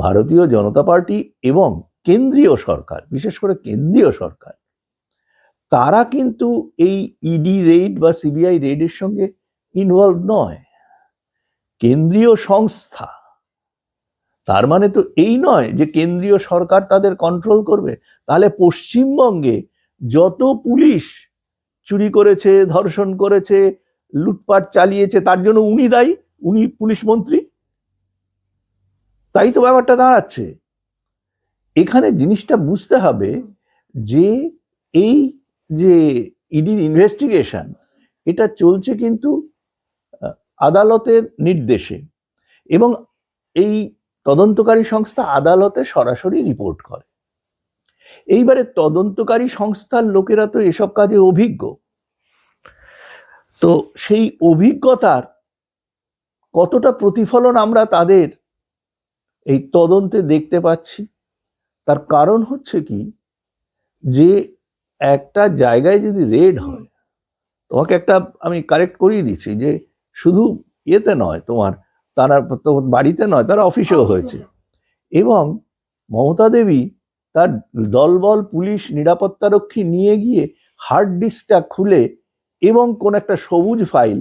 ভারতীয় জনতা পার্টি এবং কেন্দ্রীয় সরকার, বিশেষ করে কেন্দ্রীয় সরকার, তারা কিন্তু এই ইডি রেড বা সিবিআই রেডের সঙ্গে ইনভলভ নয়। কেন্দ্রীয় সংস্থা, তার মানে তো এই নয় যে কেন্দ্রীয় সরকার তাদের কন্ট্রোল করবে। তাহলে পশ্চিমবঙ্গে যত পুলিশ চুরি করেছে, ধর্ষণ করেছে, লুটপাট চালিয়েছে, তার জন্য উনি দায়ী? উনি পুলিশ মন্ত্রী? তাই তো ব্যাপারটা দাঁড়াচ্ছে। এখানে জিনিসটা বুঝতে হবে যে এই যে ইডির ইনভেস্টিগেশন এটা চলছে কিন্তু আদালতের নির্দেশে এবং এই তদন্তকারী সংস্থা আদালতে সরাসরি রিপোর্ট করে। এইবারে তদন্তকারী সংস্থার লোকেরা তো এসব কাজে অভিজ্ঞ। তো সেই অভিজ্ঞতার কতটা প্রতিফলন আমরা তাদের এই তদন্তে দেখতে পাচ্ছি। তার কারণ হচ্ছে কি? যে একটা জায়গায় যদি রেড হয় তোমাকে একটা আমি কারেক্ট করিয়ে দিচ্ছি যে শুধু ইয়েতে নয় তোমার তারা বাড়িতে নয় তারা অফিসেও হয়েছে। এবং মমতা দেবী তার দলবল পুলিশ নিরাপত্তারক্ষী নিয়ে গিয়ে হার্ড ডিস্কটা খুলে এবং কোন একটা সবুজ ফাইল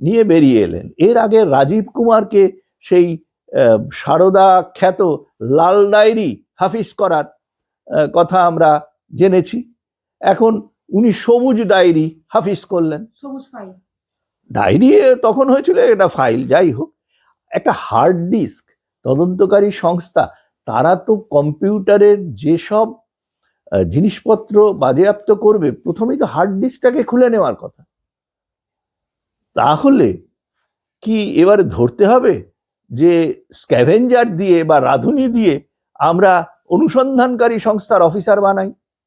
নিয়ে বেরিয়ে এলেন। এর আগে রাজীব কুমারকে সেই সারদা খ্যাত লাল ডায়েরি হাফিজ করার কথা আমরা জেনেছি। এখন উনি সবুজ ডায়েরি হাফিজ করলেন। সবুজ ফাইল ডায়েরি তখন হয়েছিল এটা ফাইল যাই হোক। একটা হার্ড ডিস্ক তদন্তকারী সংস্থা তারা তো কম্পিউটারের যেসব জিনিসপত্র বাজেয়াপ্ত করবে প্রথমেই তো হার্ড ডিস্কটাকে খুলে নেওয়ার কথা। তাহলে কি এবারে ধরতে হবে? যে স্ক্যাভেঞ্জার দিয়ে বা রাঁধুনি দিয়ে আমরা অনুসন্ধানকারী সংস্থার অফিসার বানাই।